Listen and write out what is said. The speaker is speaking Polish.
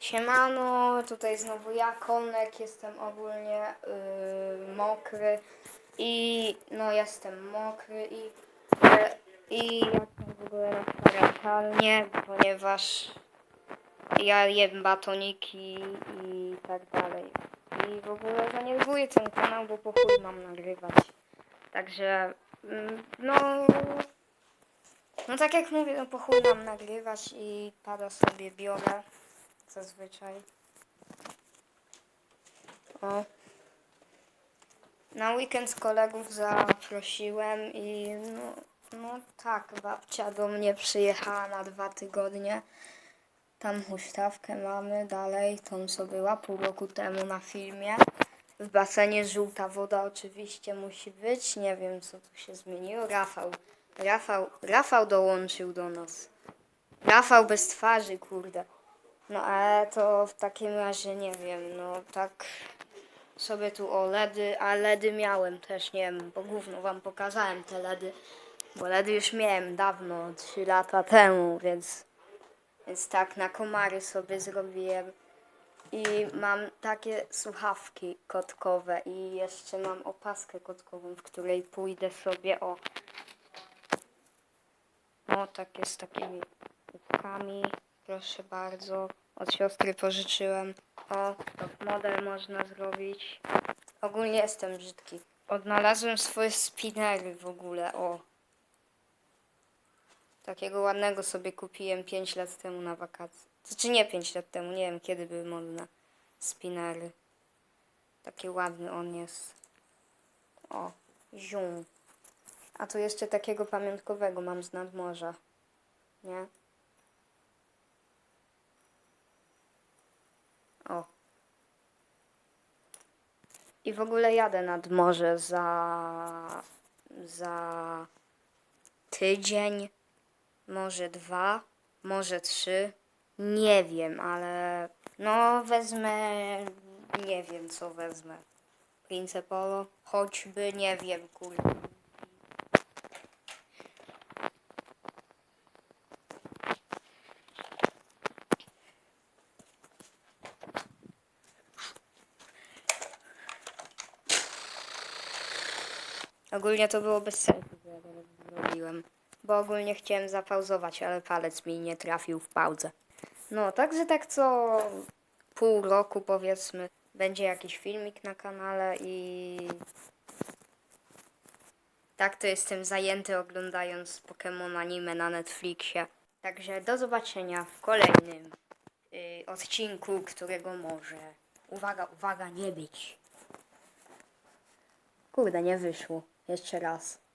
Siemano, tutaj znowu ja, Konek, jestem ogólnie yy, mokry i no jestem mokry i, e, i jestem w ogóle na ponieważ ja jem batoniki i tak dalej. I w ogóle zaniedbuję ten kanał, bo po chuj mam nagrywać. Także mm, no no tak jak mówię, no po chuj mam nagrywać i pada sobie biorę zazwyczaj. O. Na weekend kolegów zaprosiłem i no, no tak, babcia do mnie przyjechała na dwa tygodnie. Tam huśtawkę mamy dalej, tą co była pół roku temu na filmie. W basenie żółta woda oczywiście musi być. Nie wiem co tu się zmieniło. Rafał. Rafał, Rafał dołączył do nas. Rafał bez twarzy, kurde. No ale to w takim razie nie wiem, no tak sobie tu o LEDy, a LEDy miałem też, nie wiem, bo gówno wam pokazałem te LEDy, bo LEDy już miałem dawno, 3 lata temu, więc, więc tak na komary sobie zrobiłem. I mam takie słuchawki kotkowe i jeszcze mam opaskę kotkową, w której pójdę sobie o o, takie z takimi łupkami. Proszę bardzo. Od siostry pożyczyłem. O, top model można zrobić. Ogólnie jestem brzydki. Odnalazłem swoje spinnery w ogóle. O. Takiego ładnego sobie kupiłem 5 lat temu na wakacje. Znaczy nie 5 lat temu, nie wiem kiedy były modne spinnery. Taki ładny on jest. O, zium. A tu jeszcze takiego pamiątkowego mam z nadmorza. Nie? O. I w ogóle jadę nad morze za. za. tydzień, może dwa, może trzy. Nie wiem, ale. No, wezmę. Nie wiem, co wezmę. Prince Polo? Choćby, nie wiem, kurde. Ogólnie to było bez sensu, że ja to zrobiłem. Bo ogólnie chciałem zapauzować, ale palec mi nie trafił w pauzę. No, także tak co pół roku powiedzmy będzie jakiś filmik na kanale i tak to jestem zajęty oglądając Pokémon anime na Netflixie. Także do zobaczenia w kolejnym y, odcinku, którego może uwaga, uwaga, nie być. Kurde, nie wyszło. Jeszcze raz.